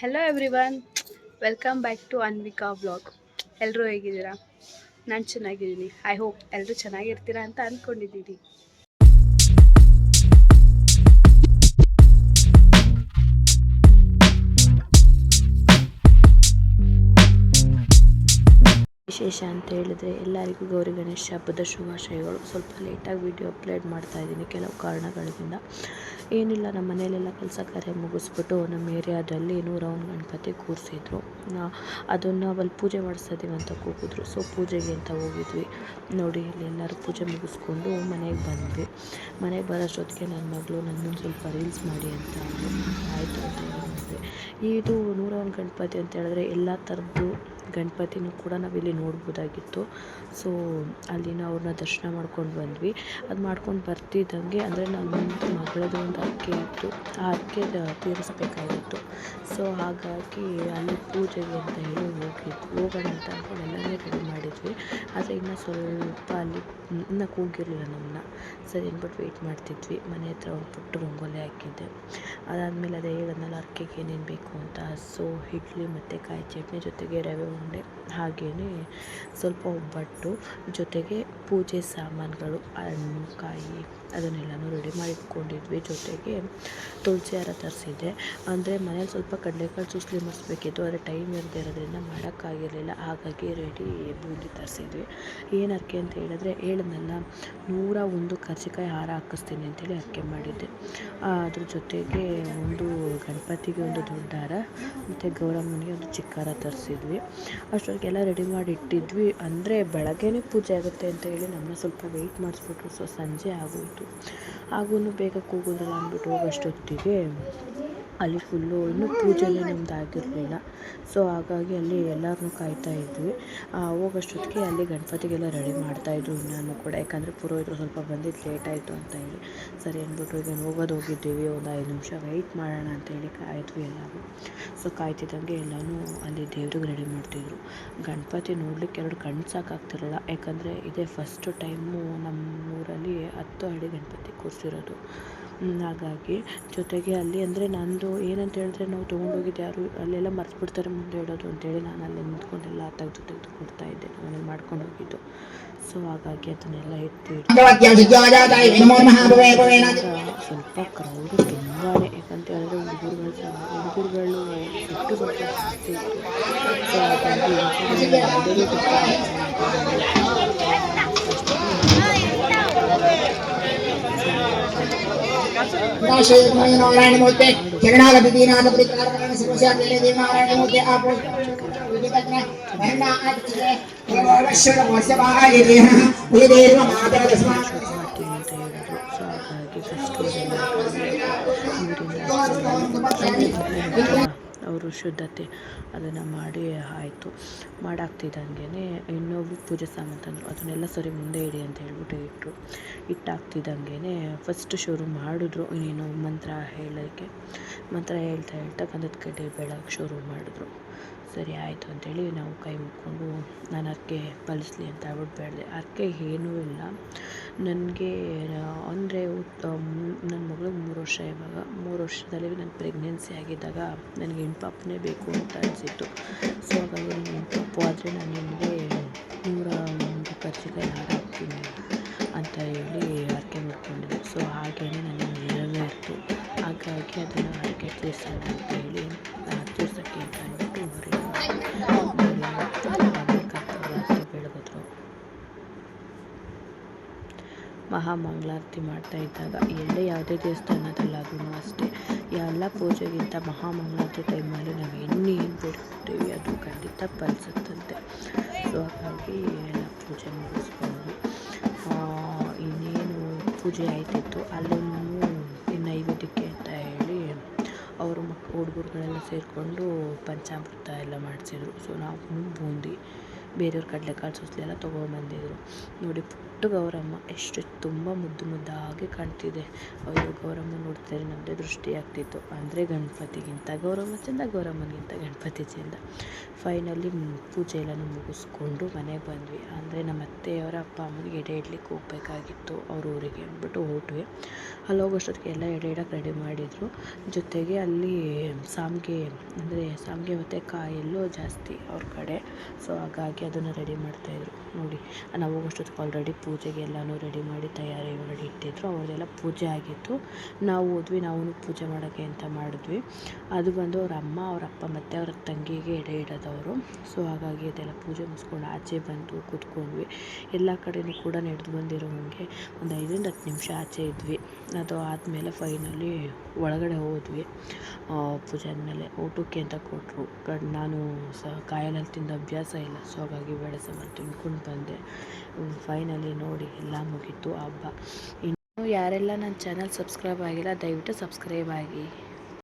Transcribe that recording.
Hello everyone welcome back to Anvika blog ಎಲ್ಲರೂ ಹೇಗಿದ್ದೀರಾ? ನಾನು ಚೆನ್ನಾಗಿದ್ದೀನಿ. ಐ ಹೋಪ್ ಎಲ್ಲರೂ ಚೆನ್ನಾಗಿರ್ತೀರಾ ಅಂತ ಅಂದ್ಕೊಂಡಿದ್ದೀನಿ ವಿಶೇಷ ಅಂತ ಹೇಳಿದ್ರೆ ಎಲ್ಲರಿಗೂ ಗೌರಿ ಗಣೇಶ ಹಬ್ಬದ ಶುಭಾಶಯಗಳು. ಸ್ವಲ್ಪ ಲೇಟಾಗಿ ವಿಡಿಯೋ ಅಪ್ಲೋಡ್ ಮಾಡ್ತಾ ಇದ್ದೀನಿ ಕೆಲವು ಕಾರಣಗಳಿಂದ. ಏನಿಲ್ಲ, ನಮ್ಮ ಮನೆಯಲ್ಲೆಲ್ಲ ಕೆಲಸ ಕಾರ್ಯ ಮುಗಿಸ್ಬಿಟ್ಟು ನಮ್ಮ ಏರಿಯಾದಲ್ಲಿ ನೂರವನ್ ಗಣಪತಿ ಕೂರಿಸಿದ್ರು. ಅದನ್ನು ಅಲ್ಲಿ ಪೂಜೆ ಮಾಡಿಸ್ತಾ ಅಂತ ಕೂಗಿದ್ರು. ಸೊ ಪೂಜೆಗೆ ಅಂತ ಹೋಗಿದ್ವಿ. ನೋಡಿ ಇಲ್ಲಿ ಎಲ್ಲರೂ ಪೂಜೆ ಮುಗಿಸ್ಕೊಂಡು ಮನೆಗೆ ಬಂದ್ವಿ. ಮನೆಗೆ ಬರೋಷ್ಟೊತ್ತಿಗೆ ನನ್ನ ಮಗಳು ನನ್ನೊಂದು ಸ್ವಲ್ಪ ರೀಲ್ಸ್ ಮಾಡಿ ಅಂತ. ಆಯಿತು ಅಂತ ಹೇಳಿದ್ವಿ ಇದು ಇದು ಒಂದು ಗಣಪತಿ ಅಂತ ಹೇಳಿದ್ರೆ ಎಲ್ಲ ಥರದ್ದು ಗಣಪತಿನೂ ಕೂಡ ನಾವಿಲ್ಲಿ ನೋಡ್ಬೋದಾಗಿತ್ತು ಸೊ ಅಲ್ಲಿನ ಅವ್ರನ್ನ ದರ್ಶನ ಮಾಡ್ಕೊಂಡು ಬಂದ್ವಿ. ಅದು ಮಾಡ್ಕೊಂಡು ಬರ್ತಿದ್ದಂಗೆ ಅಂದರೆ ನಮ್ಮ ಮಗಳದ್ದು ಒಂದು ಹರಕೆ ಇತ್ತು. ಆ ಹರಕೆ ತೀರಿಸ್ಬೇಕಾಗಿತ್ತು. ಸೊ ಹಾಗಾಗಿ ಅಲ್ಲಿ ಪೂಜೆಗೆ ಅಂತ ಹೇಳಿ ಹೋಗಿದ್ವಿ ಹೋಗೋಣ ಅಂತ ಅಂದ್ಕೊಂಡು ಎಲ್ಲನೇ ರೆಡಿ ಮಾಡಿದ್ವಿ. ಆದರೆ ಇನ್ನೂ ಸ್ವಲ್ಪ ಅಲ್ಲಿ ಇನ್ನೂ ಕೂಗಿರಲಿಲ್ಲ ನಮ್ಮನ್ನ ಸರಿ ಅಂದ್ಬಿಟ್ಟು ವೆಯ್ಟ್ ಮಾಡ್ತಿದ್ವಿ. ಮನೆ ಹತ್ರ ಒಂದು ಪುಟ್ಟ ರಂಗೋಲಿ ಹಾಕಿದ್ದೆ. ಅದಾದಮೇಲೆ ಅದೇ ಹೇಳಿದ್ನಲ್ಲ ಅರ್ಕೆಗೆ ಏನೇನು ಬೇಕು ಅಂತ. ಸೊ ಇಡ್ಲಿ ಮತ್ತು ಕಾಯಿ ಚಟ್ನಿ ಜೊತೆಗೆ ರವೆ ಉಂಡೆ. ಹಾಗೆಯೇ ಸ್ವಲ್ಪ ಒಬ್ಬಟ್ಟು ಜೊತೆಗೆ ಪೂಜೆ ಸಾಮಾನುಗಳು ಹಣ್ಣು ಕಾಯಿ ಅದನ್ನೆಲ್ಲನೂ ರೆಡಿ ಮಾಡಿ ಇಟ್ಕೊಂಡಿದ್ವಿ ಜೊತೆಗೆ ತುಳಸಿ ಹಾರ ತರಿಸಿದ್ದೆ. ಅಂದರೆ ಮನೇಲಿ ಸ್ವಲ್ಪ ಕಡಲೆಕಾಳು ಸುಸ್ಲಿ ಮಾಡಿಸ್ಬೇಕಿತ್ತು ಆದರೆ ಟೈಮ್ ಇರದೇ ಇರೋದ್ರಿಂದ ಮಾಡೋಕ್ಕಾಗಿರಲಿಲ್ಲ ಹಾಗಾಗಿ ರೆಡಿ ಬೂಂದಿ ತರಿಸಿದ್ವಿ. ಏನಕ್ಕೆ ಅಂತ ಹೇಳಿದ್ರೆ ಹೇಳಿದ್ನಲ್ಲ ನೂರ ಒಂದು ಕರ್ಜಿಕಾಯಿ ಹಾರ ಹಾಕಿಸ್ತೀನಿ ಅಂತೇಳಿ ಅಕ್ಕಿ ಮಾಡಿದ್ದೆ. ಅದ್ರ ಜೊತೆಗೆ ಒಂದು ಗಣಪತಿಗೆ ಒಂದು ದೊಡ್ಡ ಹಾರ, ಮತ್ತು ಗೌರಮ್ಮನಿಗೆ ಒಂದು ಚಿಕ್ಕ ಹಾರ ತರಿಸಿದ್ವಿ. ಅಷ್ಟೊತ್ತಿಗೆಲ್ಲ ರೆಡಿ ಮಾಡಿ ಇಟ್ಟಿದ್ವಿ. ಅಂದರೆ ಬೆಳಗ್ಗೆನೇ ಪೂಜೆ ಆಗುತ್ತೆ ಅಂತ ಹೇಳಿ ನಮ್ಮನ್ನ ಸ್ವಲ್ಪ ವೆಯ್ಟ್ ಮಾಡಿಸ್ಬಿಟ್ರು. ಸೊ ಸಂಜೆ ಆಗೋಯಿತು. ಆಗೂ ಬೇಗ ಕೂಗೋದ್ರಲ್ಲ ಅಂದ್ಬಿಟ್ಟು ಹೋಗೋಷ್ಟೊತ್ತಿಗೆ ಅಲ್ಲಿ ಫುಲ್ಲು ಇನ್ನೂ ಪೂಜೆನೇ ನಮ್ದು ಆಗಿರಲಿಲ್ಲ. ಸೊ ಹಾಗಾಗಿ ಅಲ್ಲಿ ಎಲ್ಲರನ್ನೂ ಕಾಯ್ತಾ ಇದ್ವಿ. ಹೋಗೋಷ್ಟೊತ್ತಿಗೆ ಅಲ್ಲಿ ಗಣಪತಿಗೆಲ್ಲ ರೆಡಿ ಮಾಡ್ತಾಯಿದ್ರು ನಾನು ಕೂಡ. ಯಾಕಂದರೆ ಪುರೋಹಿತರು ಸ್ವಲ್ಪ ಬಂದಿದ್ದು ಲೇಟ್ ಆಯಿತು ಅಂತ ಹೇಳಿ. ಸರಿ ಅಂದ್ಬಿಟ್ಟು ಈಗ ಹೋಗೋದು ಹೋಗಿದ್ದೀವಿ. ಒಂದು ಐದು ನಿಮಿಷ ವೆಯ್ಟ್ ಮಾಡೋಣ ಅಂತೇಳಿ ಕಾಯ್ತು ಎಲ್ಲರೂ. ಸೊ ಕಾಯ್ತಿದ್ದಂಗೆ ಎಲ್ಲನೂ ಅಲ್ಲಿ ದೇವ್ರಿಗೆ ರೆಡಿ ಮಾಡ್ತಿದ್ರು. ಗಣಪತಿ ನೋಡ್ಲಿಕ್ಕೆ ಎರಡು ಕಣ್ಣು ಸಾಕಾಗ್ತಿರಲ್ಲ. ಯಾಕಂದರೆ ಇದೇ ಫಸ್ಟ್ ಟೈಮು ನಮ್ಮ ಊರಲ್ಲಿ ಹತ್ತು ಅಡಿ ಗಣಪತಿ ಕೂರಿಸಿರೋದು. ಹಾಗಾಗಿ ಜೊತೆಗೆ ಅಲ್ಲಿ ಅಂದರೆ ನಂದು ಏನಂತ ಹೇಳಿದ್ರೆ ನಾವು ತೊಗೊಂಡೋಗಿದ್ದು ಯಾರು ಅಲ್ಲೆಲ್ಲ ಮರ್ತುಬಿಡ್ತಾರೆ ಮುಂದೆ ಹೇಳೋದು ಅಂತೇಳಿ ನಾನು ಅಲ್ಲಿ ನಿಂತ್ಕೊಂಡೆಲ್ಲ ತೆಗೆದು ತೆಗೆದು ಕೊಡ್ತಾ ಇದ್ದೆ. ಮನೇಲಿ ಮಾಡ್ಕೊಂಡು ಹೋಗಿದ್ದು. ಸೊ ಹಾಗಾಗಿ ಅದನ್ನೆಲ್ಲ ಇಟ್ಟು ಸ್ವಲ್ಪ ಕ್ರೌಡು ತುಂಬಾ ಯಾಕಂತ ಹೇಳಿದ್ರೆ ಹುಡುಗರುಗಳು ಸಹ, ಹುಡುಗರುಗಳು ಬಿಟ್ಟು ಬರ್ತಾರೆ ಸೊ ಹಾಗಾಗಿ नमः श्री गुरुवे नारायण मूर्ते जगन्नाथ दीनाथ परिकार करण सर्वस्या नीले देव नारायण मूर्ते आप Thank you. ಅವರು ಶುದ್ಧತೆ ಅದನ್ನು ಮಾಡಿ ಆಯಿತು. ಮಾಡಾಕ್ತಿದ್ದಂಗೆ ಇನ್ನೊಬ್ರು ಪೂಜೆ ಸಾಮಾನು ತಂದರು ಅದನ್ನೆಲ್ಲ ಸರಿ ಮುಂದೆ ಇಡಿ ಅಂತ ಹೇಳ್ಬಿಟ್ಟು ಇಟ್ಟರು ಇಟ್ಟಾಗ್ತಿದ್ದಂಗೆ ಫಸ್ಟ್ ಶುರು ಮಾಡಿದ್ರು. ಇನ್ನೇನು ಮಂತ್ರ ಹೇಳೋಕ್ಕೆ ಮಂತ್ರ ಹೇಳ್ತಾ ಹೇಳ್ತಾ ಗಂಧದ ಕಡ್ಡಿ ಬೆಳಗ್ಗೆ ಶುರು ಮಾಡಿದ್ರು. ಸರಿ ಆಯಿತು ಅಂತೇಳಿ ನಾವು ಕೈ ಮುಕ್ಕೊಂಡು ನಾನು ಅದಕ್ಕೆ ಬಳಸಲಿ ಅಂತ ಹೇಳ್ಬಿಟ್ಟು ಬೇಡದೆ ಅದಕ್ಕೆ ಏನೂ ಇಲ್ಲ. ನನಗೆ, ಅಂದರೆ ನನ್ನ ಮಗಳಿಗೆ ಮೂರು ವರ್ಷ ಇವಾಗ. ಮೂರು ವರ್ಷದಲ್ಲಿ ನನ್ನ ಪ್ರೆಗ್ನೆನ್ಸಿ ಆಗಿದ್ದಾಗ ನನಗೆ ಹೆಣ್ಪಾಪನೇ ಬೇಕು ಅಂತ ಅನಿಸಿತ್ತು. ಸೊ ಹಾಗಾಗಿ ನನಗೆ ಹೆಣ್ಪಾಪು ಆದರೆ ನಾನು ನಿಮಗೆ ನೂರ ಒಂದು ಖರ್ಚಿಗೆ ಹಾಕ್ತೀನಿ ಅಂತ ಹೇಳಿ ಅದಕ್ಕೆ ಮಾಡ್ಕೊಂಡಿದ್ದೆ ಸೊ ಹಾಗೆಯೇ ನನಗೆ ನೆರವೇರಿತು ಹಾಗಾಗಿ ಅದನ್ನು ಅಡುಗೆ ತೀರ್ಸೋಣ ಅಂತ ಹೇಳಿ ತೀರ್ಸೋಕ್ಕೆ ಅಂತ ಅಂದ್ಬಿಟ್ಟು ಹೊರಗೆ ಬೆಳಗಿದ್ರು ಮಹಾಮಂಗಳಾರತಿ ಮಾಡ್ತಾ ಇದ್ದಾಗ ಎಲ್ಲೇ ಯಾವುದೇ ದೇವಸ್ಥಾನದಲ್ಲಾದ್ರೂ ಅಷ್ಟೇ ಎಲ್ಲ ಪೂಜೆಗಿಂತ ಮಹಾಮಂಗಳಾರತಿ ಟೈಮಲ್ಲಿ ನಾವು ಎಣ್ಣೆ ಏನು ಬೇಡ್ಕೊತೀವಿ ಅದು ಖಂಡಿತ ಫಲಿಸುತ್ತಂತೆ. ಸೊ ಹಾಗಾಗಿ ಎಲ್ಲ ಪೂಜೆ ಮುಗಿಸ್ಕೊಂಡು ಇನ್ನೇನು ಪೂಜೆ ಆಯ್ತಿತ್ತು ಅಲ್ಲೂ ನೈವೇದ್ಯಕ್ಕೆ ಅಂತ ಹೇಳಿ ಅವರು ಮಕ್ ಹುಡುಗರುಗಳೆಲ್ಲ ಸೇರಿಕೊಂಡು ಪಂಚಾಮೃತ ಎಲ್ಲ ಮಾಡಿಸಿದ್ರು. ಸೊ ನಾವು ಬೂಂದಿ, ಬೇರೆಯವ್ರ ಕಡಲೆಕಾಳು ಸುಸ್ಲಿ ಎಲ್ಲ ತೊಗೊಂಬಂದಿದ್ರು ನೋಡಿ ಪುಟ್ಟ ಗೌರಮ್ಮ, ಎಷ್ಟು ತುಂಬ ಮುದ್ದು ಮುದ್ದಾಗಿ ಕಾಣ್ತಿದೆ. ಅಯ್ಯೋ, ಗೌರಮ್ಮ ನೋಡ್ತಾರೆ ನಮ್ಮದೇ ದೃಷ್ಟಿ ಆಗ್ತಿತ್ತು. ಅಂದರೆ ಗಣಪತಿಗಿಂತ ಗೌರಮ್ಮ ಚಂದ, ಗೌರಮ್ಮನಿಗಿಂತ ಗಣಪತಿ ಚಂದ. ಫೈನಲಿ ಪೂಜೆ ಎಲ್ಲನೂ ಮುಗಿಸ್ಕೊಂಡು ಮನೆಗೆ ಬಂದ್ವಿ. ಅಂದರೆ ನಮ್ಮ ಅತ್ತೆಯವರ ಅಪ್ಪ ಅಮ್ಮನಿಗೆ ಎಡೆ ಇಡ್ಲಿಕ್ಕೆ ಹೋಗ್ಬೇಕಾಗಿತ್ತು. ಅವ್ರ ಊರಿಗೆ ಅಂದ್ಬಿಟ್ಟು ಹೊರಟ್ವಿ. ಅಲ್ಲಿ ಹೋಗೋಷ್ಟೊತ್ತಿಗೆ ಎಲ್ಲ ಎಡೆ ಇಡಕ್ಕೆ ರೆಡಿ ಮಾಡಿದರು. ಜೊತೆಗೆ ಅಲ್ಲಿ ಸಾಮಿಗೆ, ಅಂದರೆ ಸಾಮಿಗೆ, ಮತ್ತು ಕಾಯಲ್ಲೂ ಜಾಸ್ತಿ ಅವ್ರ ಕಡೆ. ಸೊ ಹಾಗಾಗಿ ಅದನ್ನು ರೆಡಿ ಮಾಡ್ತಾಯಿದ್ರು ನೋಡಿ. ನಾವು ಹೋಗೋಷ್ಟೊತ್ತಿಗೆ ಆಲ್ರೆಡಿ ಪೂಜೆಗೆ ಎಲ್ಲನೂ ರೆಡಿ ಮಾಡಿ ತಯಾರಿ ಮಾಡಿ ಇಟ್ಟಿದ್ರು, ಅವ್ರದ್ದೆಲ್ಲ ಪೂಜೆ ಆಗಿತ್ತು. ನಾವು ಹೋದ್ವಿ ನಾವು ಪೂಜೆ ಮಾಡೋಕ್ಕೆ ಅಂತ ಮಾಡಿದ್ವಿ. ಅದು ಬಂದು ಅವ್ರ ಅಮ್ಮ, ಅವ್ರ ಅಪ್ಪ ಮತ್ತು ಅವ್ರ ತಂಗಿಗೆ ಎಡೆ ಇಡೋದವರು. ಸೊ ಹಾಗಾಗಿ ಅದೆಲ್ಲ ಪೂಜೆ ಮುಗಿಸ್ಕೊಂಡು ಆಚೆ ಬಂದು ಕೂತ್ಕೊಂಡ್ವಿ. ಎಲ್ಲ ಕಡೆಯೂ ಕೂಡ ನಡೆದು ಬಂದಿರೋ ಹಾಗೆ ಒಂದು ಐದರಿಂದ ಹತ್ತು ನಿಮಿಷ ಆಚೆ ಇದ್ವಿ. ಅದು ಆದಮೇಲೆ ಫೈನಲಿ ಒಳಗಡೆ ಹೋದ್ವಿ. ಪೂಜೆ ಆದಮೇಲೆ ಊಟಕ್ಕೆ ಅಂತ ಕೊಟ್ಟರು ನಾನು ಸಹ ಕಾಯಲಲ್ಲಿ ತಿಂದ ಅಭ್ಯಾಸ ಇಲ್ಲ. ಸೊ ಹಾಗಾಗಿ ಬೇಳೆ ಸಾಂಬಾರು ತಿನ್ಕೊಂಡು ಬಂದೆ. ಫೈನಲಿ ನೋಡಿ, ಎಲ್ಲ ಮುಗೀತು ಹಬ್ಬ. ಇನ್ನು ಯಾರೆಲ್ಲ ನನ್ನ ಚಾನಲ್ ಸಬ್ಸ್ಕ್ರೈಬ್ ಆಗಿಲ್ಲ, ದಯವಿಟ್ಟು ಸಬ್ಸ್ಕ್ರೈಬ್ ಆಗಿ.